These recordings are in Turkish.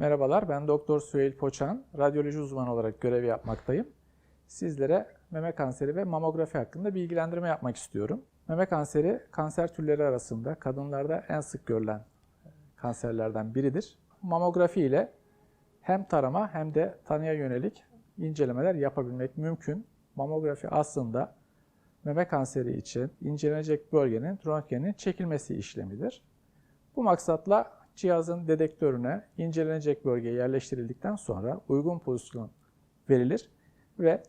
Merhabalar, ben Doktor Süheyl Poçan, radyoloji uzmanı olarak görev yapmaktayım. Sizlere meme kanseri ve mamografi hakkında bilgilendirme yapmak istiyorum. Meme kanseri, kanser türleri arasında kadınlarda en sık görülen kanserlerden biridir. Mamografi ile hem tarama hem de tanıya yönelik incelemeler yapabilmek mümkün. Mamografi aslında meme kanseri için incelenecek bölgenin röntgenin çekilmesi işlemidir. Bu maksatla cihazın dedektörüne incelenecek bölge yerleştirildikten sonra uygun pozisyon verilir ve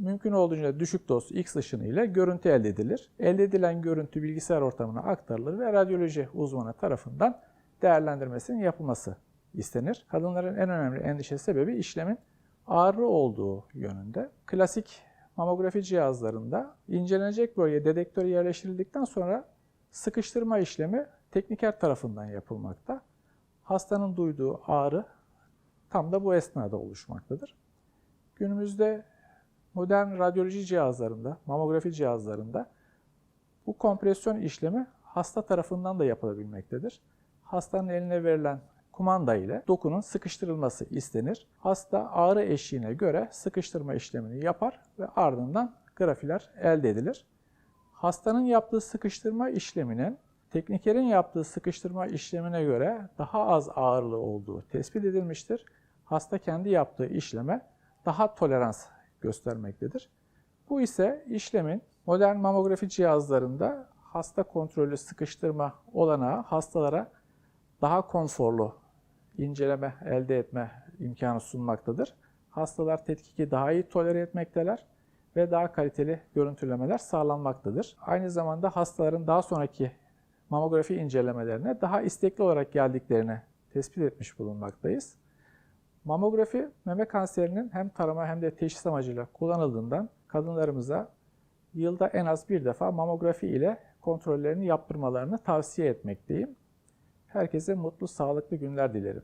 mümkün olduğunca düşük doz X ışını ile görüntü elde edilir. Elde edilen görüntü bilgisayar ortamına aktarılır ve radyoloji uzmanı tarafından değerlendirmesinin yapılması istenir. Kadınların en önemli endişe sebebi işlemin ağrı olduğu yönünde. Klasik mamografi cihazlarında incelenecek bölge dedektörü yerleştirildikten sonra sıkıştırma işlemi tekniker tarafından yapılmakta. Hastanın duyduğu ağrı tam da bu esnada oluşmaktadır. Günümüzde modern radyoloji cihazlarında, mamografi cihazlarında bu kompresyon işlemi hasta tarafından da yapılabilmektedir. Hastanın eline verilen kumanda ile dokunun sıkıştırılması istenir. Hasta ağrı eşiğine göre sıkıştırma işlemini yapar ve ardından grafiler elde edilir. Hastanın yaptığı sıkıştırma işleminin teknikerin yaptığı sıkıştırma işlemine göre daha az ağırlığı olduğu tespit edilmiştir. Hasta kendi yaptığı işleme daha tolerans göstermektedir. Bu ise işlemin modern mamografi cihazlarında hasta kontrollü sıkıştırma olanağı hastalara daha konforlu inceleme elde etme imkanı sunmaktadır. Hastalar tetkiki daha iyi tolere etmekteler ve daha kaliteli görüntülemeler sağlanmaktadır. Aynı zamanda hastaların daha sonraki mamografi incelemelerine daha istekli olarak geldiklerini tespit etmiş bulunmaktayız. Mamografi meme kanserinin hem tarama hem de teşhis amacıyla kullanıldığından kadınlarımıza yılda en az bir defa mamografi ile kontrollerini yaptırmalarını tavsiye etmekteyim. Herkese mutlu, sağlıklı günler dilerim.